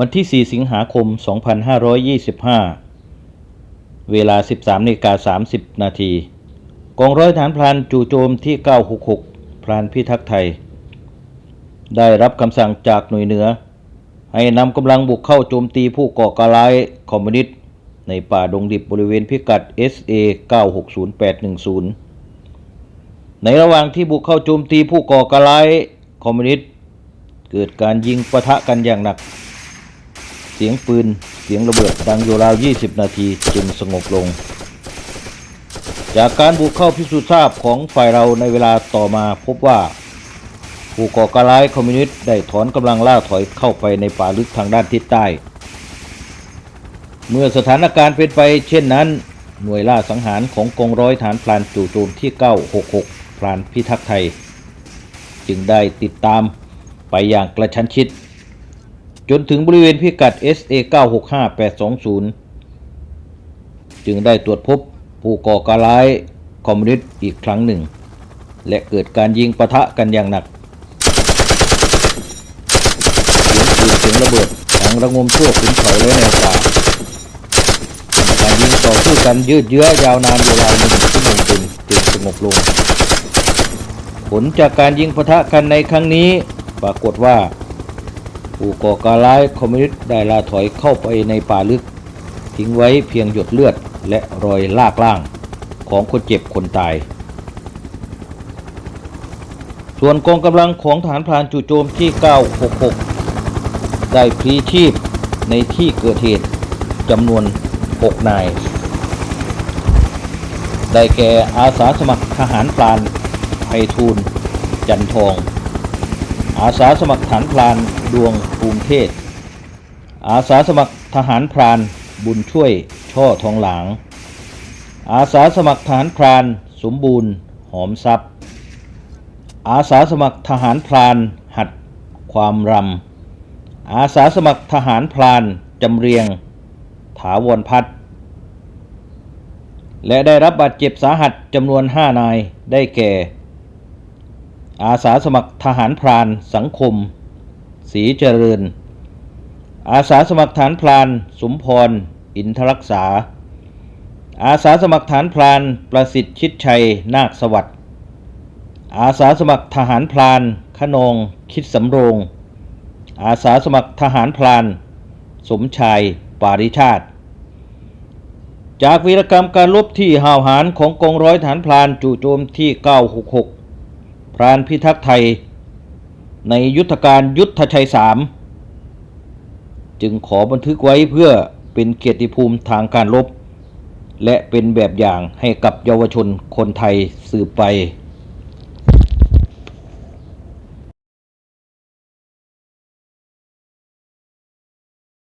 วันที่ 4 สิงหาคม 2525 เวลา 13นาฬิกา30 นาทีกองร้อยฐานพลานจู่โจมที่ 966 พลานพิทักษ์ไทย ได้รับคำสั่งจากหน่วยเหนือ ให้นำกำลังบุกเข้าโจมตีผู้ก่อการร้ายคอมมิวนิสต์ในป่าดงดิบบริเวณพิกัด SA 960810 ในระหว่างที่บุกเข้าโจมตีผู้ก่อการร้ายคอมมิวนิสต์เกิดการยิงปะทะกันอย่างหนัก เสียงปืน เสียงระเบิดดังอยู่ราว 20 นาทีจึงสงบลง จากการบุกเข้าพิสูจน์ทราบของฝ่ายเราในเวลาต่อมาพบว่า ผู้ก่อการร้ายคอมมิวนิสต์ได้ถอนกำลังล่าถอยเข้าไปในป่าลึกทางด้านทิศใต้ เมื่อสถานการณ์เป็นไปเช่นนั้น หน่วยล่าสังหารของกองร้อยฐานพลานจู่โจมที่ 966พลานพิทักษ์ไทย จึงได้ติดตามไปอย่างกระชั้นชิด จนถึงบริเวณพิกัด SA 965820 จึงได้ตรวจพบผู้ก่อการร้ายคอมมิวนิสต์อีกครั้งหนึ่ง และเกิดการยิงปะทะกันอย่างหนักเสียงปืนเสียงระเบิดดังระงมทั่วขุนเขาและแนวป่าการยิงต่อสู้กันยืดเยื้อยาวนานเวลาหนึ่งชั่วโมงเต็มจึงสงบลง ผลจากการยิงปะทะกันในครั้งนี้ ปรากฏว่า ผู้ก่อการร้ายคอมมิวนิสต์ได้ลาถอยเข้าไปในป่าลึก ทิ้งไว้เพียงหยดเลือดและรอยลากล่างของคนเจ็บคนตาย ส่วนกองกำลังของฐานพรานจู่โจมที่ 966 ได้พลีชีพในที่เกิดเหตุจำนวน 6 นาย ได้แก่อาสาสมัครทหารพรานไพฑูรย์จันทอง อาสาสมัครฐานพรานดวงภูมิเทศ อาสาสมัครทหารพรานบุญช่วยช่อทองหลาง อาสาสมัครทหารพรานสมบูรณ์หอมทรัพย์ อาสาสมัครทหารพรานหัดความรำ อาสาสมัครทหารพรานจำเรียง ถาวรพัฒและได้รับบาดเจ็บสาหัสจำนวน 5 นายได้แก่ อาสาสมัครทหารพรานสังคมศรีเจริญ อาสาสมัครฐานพรานสมพร อินทรักษา อาสาสมัครฐานพรานประสิทธิ์ชิดชัยนาคสวัสดิ์อาสาสมัครทหารพรานขนองคิดสำโรง อาสาสมัครทหารพราน สมชายปาริชาติ จากวีรกรรมการลบที่ห่าวหาญของกองร้อยฐานพรานจู่โจมที่ 966 พรานพิทักษ์ไทย ในยุทธการยุทธชัยสามจึงขอบันทึกไว้เพื่อเป็นเกียรติภูมิทางการลบและเป็นแบบอย่างให้กับเยาวชนคนไทยสืบไป